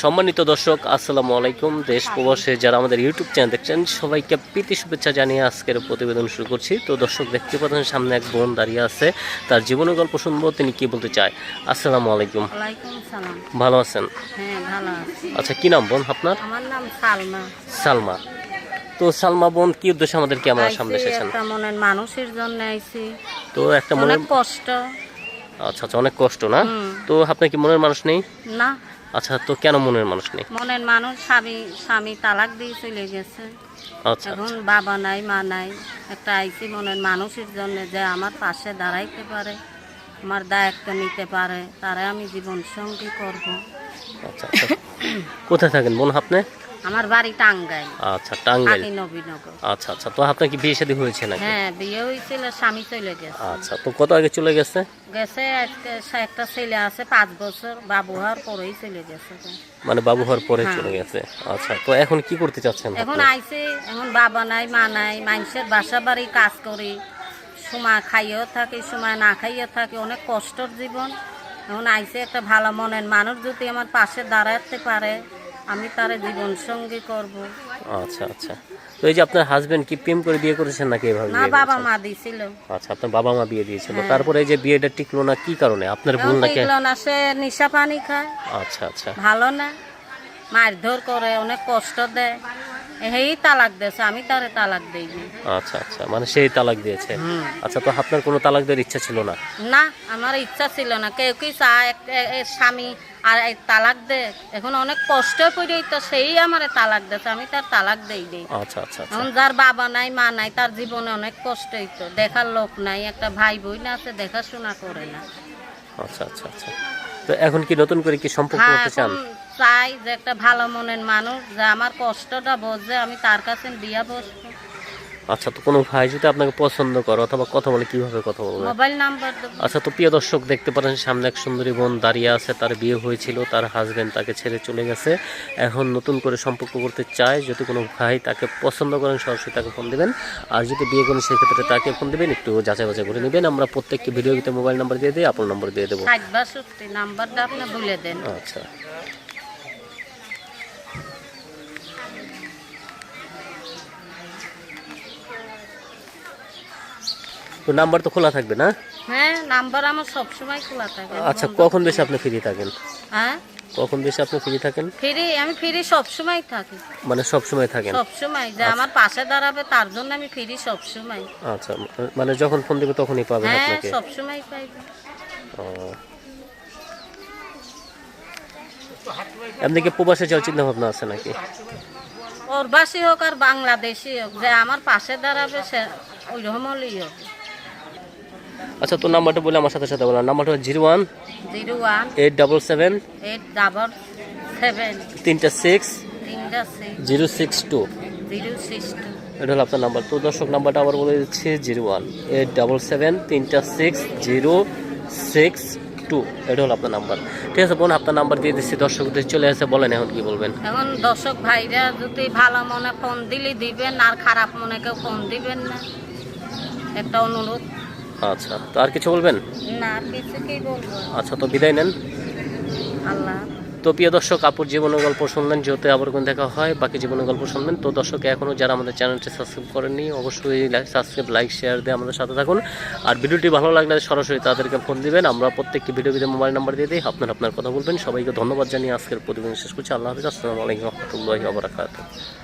সম্মানিত দর্শক আসসালামু আলাইকুম। দেশ প্রবাসে যারা আমাদের ইউটিউব চ্যানেল দেখছেন সবাইকে প্রীতি শুভেচ্ছা জানিয়ে আজকের প্রতিবেদন শুরু করছি। তো দর্শক দেখতে পাচ্ছেন সামনে এক বোন দাঁড়িয়ে আছে। তার জীবনের গল্প শুনব তিনি কি বলতে চায়? আসসালামু আলাইকুম। ভালো আছেন? হ্যাঁ আচ্ছা কি নাম বোন আপনার? সালমা। তো সালমা বোন কি উদ্দেশ্যে আমাদের আমার সামনে এসেছেন? মানুষের জন্য আইছি তো একটা মনের অনেক কষ্ট। আচ্ছা আচ্ছা অনেক কষ্ট না? তো আপনার কি মনের মানুষ নেই? না। আচ্ছা তো কেন মনের মানুষ নেই? মনের মানুষ স্বামী স্বামী তালাক দিয়ে চলে গেছে। আচ্ছা এখন বাবা নাই মা নাই। একটা আইসি মনের মানুষের জন্য যে আমার পাশে দাঁড়াইতে পারে আমার দায়িত্ব নিতে পারে তারা আমি জীবন সঙ্গী করব। আচ্ছা আচ্ছা। কোথায় থাকেন বোন আপনি? আমার বাড়ি টাঙ্গাই আচ্ছা টাঙ্গাইল। নবীনগর। আচ্ছা আচ্ছা তো আপনার কি বিয়ে শাদী হয়েছে নাকি? হ্যাঁ বিয়ে হয়েছিল স্বামী চলে গেছে। আচ্ছা তো কত আগে চলে গেছে? গেছে আজকে একটা ছেলে আছে পাঁচ বছর বাবু হওয়ার পরেই চলে গেছে মানে বাবু হওয়ার পরে হ্যাঁ। চলে গেছে। আচ্ছা তো এখন কি করতে চাচ্ছেন এখন? আইছে এখন বাবা নাই মা নাই মানুষের বাসা বাড়ি কাজ করি। সময় খাইয়েও থাকি সময় না খাইয়ে থাকি অনেক কষ্টর জীবন। এখন আইছে একটা ভালো মনের মানুষ যদি আমার পাশে দাঁড়াতে পারে। আমি তার জীবন সঙ্গী করব। আচ্ছা আচ্ছা। তো এই যে আপনার হাজবেন্ড কি প্রেম করে বিয়ে করেছেন নাকি এভাবে না বাবা মা দিছিল। আচ্ছা আপনার বাবা মা বিয়ে দিয়েছিল। হ্যাঁ। তারপরে এই যে বিয়েটা টিকলো না কি কারণে? আপনার ভুল নাকি এগুলো না সে নিশা পানি খায়। আচ্ছা আচ্ছা। ভালো না। মারধর করে অনেক কষ্ট দেয়। এই তালাক দিয়েছে আমি তারে তালাক দিইনি। আচ্ছা আচ্ছা। মানে সেই তালাক দিয়েছে। আচ্ছা তো আপনার কোনো তালাক দেওয়ার ইচ্ছা ছিল না? না আমার ইচ্ছা ছিল না। কেউ কি চায় স্বামী আর এই তালাক দে এখন অনেক কষ্ট করে তো সেই আমার তালাক দিয়েছে আমি তার তালাক দেই দিই আচ্ছা আচ্ছা আচ্ছা। এখন যার বাবা নাই মা নাই তার জীবনে অনেক কষ্ট হইতো। দেখার লোক নাই একটা ভাই বোন আছে দেখাশোনা করে না। আচ্ছা আচ্ছা আচ্ছা। তো এখন কি নতুন করে কি সম্পর্ক হ্যাঁ করতে চান? চাই যে একটা ভালো মনের মানুষ যে আমার কষ্টটা বোঝে আমি তার কাছে দিয়া বসবো। আচ্ছা তো কোনো ভাই যদি আপনাকে পছন্দ করে অথবা কথা বলে কীভাবে কথা বলবে? মোবাইল নাম্বার আচ্ছা তো প্রিয় দর্শক দেখতে পারেন সামনে এক সুন্দরী বোন দাঁড়িয়ে আছে। তার বিয়ে হয়েছিল তার হাজবেন্ড তাকে ছেড়ে চলে গেছে। এখন নতুন করে সম্পর্ক করতে চায় যদি কোনো ভাই তাকে পছন্দ করেন সরাসরি তাকে ফোন দেবেন। আর যদি বিয়ে করেন সেক্ষেত্রে তাকে ফোন দেবেন একটু যাচাই বাছাই করে নেবেন। আমরা প্রত্যেককে ভিডিওতে মোবাইল নাম্বার দিয়ে দিই আপনার নম্বর দিয়ে দেবো। ষাট বাষট্টি নাম্বারটা আপনি বলে দেন। আচ্ছা। তো নাম্বার তো খোলা থাকবে না? হ্যাঁ নাম্বার আমার সব সময় খোলা থাকে। আচ্ছা কখন বেশি আপনি ফ্রি থাকেন? হ্যাঁ? কখন বেশি আপনি ফ্রি থাকেন? ফ্রি আমি ফ্রি সবসময় থাকি। মানে সব সময় থাকেন? সবসময় যে আমার পাশে দাঁড়াবে তার জন্য আমি ফ্রি সবসময়। আচ্ছা মানে যখন ফোন দেবে তখনই পাবেন হ্যাঁ আপনাকে? সবসময় পাইবে ও। এমনি কি প্রবাসে যাওয়ার চিন্তা ভাবনা আছে নাকি? ওরবাসী হোক আর বাংলাদেশি হোক যে আমার পাশে দাঁড়াবে সে ওই রকম হলেই হবে আচ্ছা তো নাম্বারটা বলে আমার সাথে সাথে বললাম নাম্বারটা zero one zero one eight double seven eight double seven তিনটা সিক্স তিনটা six zero six two. Zero six two. এটা হলো আপনার নাম্বার। তো দর্শক নাম্বারটা আবার বলে দিচ্ছি zero one eight double seven তিনটা সিক্স জিরো সিক্স টু। এটা হলো আপনার নাম্বার। ঠিক আছে বোন আপনার নাম্বার দিয়ে দিচ্ছি। দর্শকদের চলে আসে বলেন এখন কি বলবেন। এখন দর্শক ভাইরা যদি ভালো মনে ফোন দিলে দিবেন আর খারাপ মনে কেউ ফোন দিবেন না। একটা অনুরোধ। আচ্ছা তো আর কিছু বলবেন? না আর বলব? আচ্ছা তো বিদায় নেন। আল্লাহ। তো প্রিয় দর্শক আপুর জীবনের গল্প শুনলেন যেহেতু আবার কোন দেখা হয় বাকি জীবনের গল্প শুনবেন। তো দর্শক এখনও যারা আমাদের চ্যানেলটি সাবস্ক্রাইব করেননি অবশ্যই সাবস্ক্রাইব লাইক শেয়ার দিয়ে আমাদের সাথে থাকুন। আর ভিডিওটি ভালো লাগলে সরাসরি তাদেরকে ফোন দিবেন। আমরা প্রত্যেকটি ভিডিও ভিডিও মোবাইল নাম্বার দিয়ে দিই আপনার আপনার কথা বলবেন। সবাইকে ধন্যবাদ জানিয়ে আজকের প্রতিবেদন শেষ করছি। আল্লাহ হাফিজ আসসালামু আলাইকুম রহমতুল্লাহি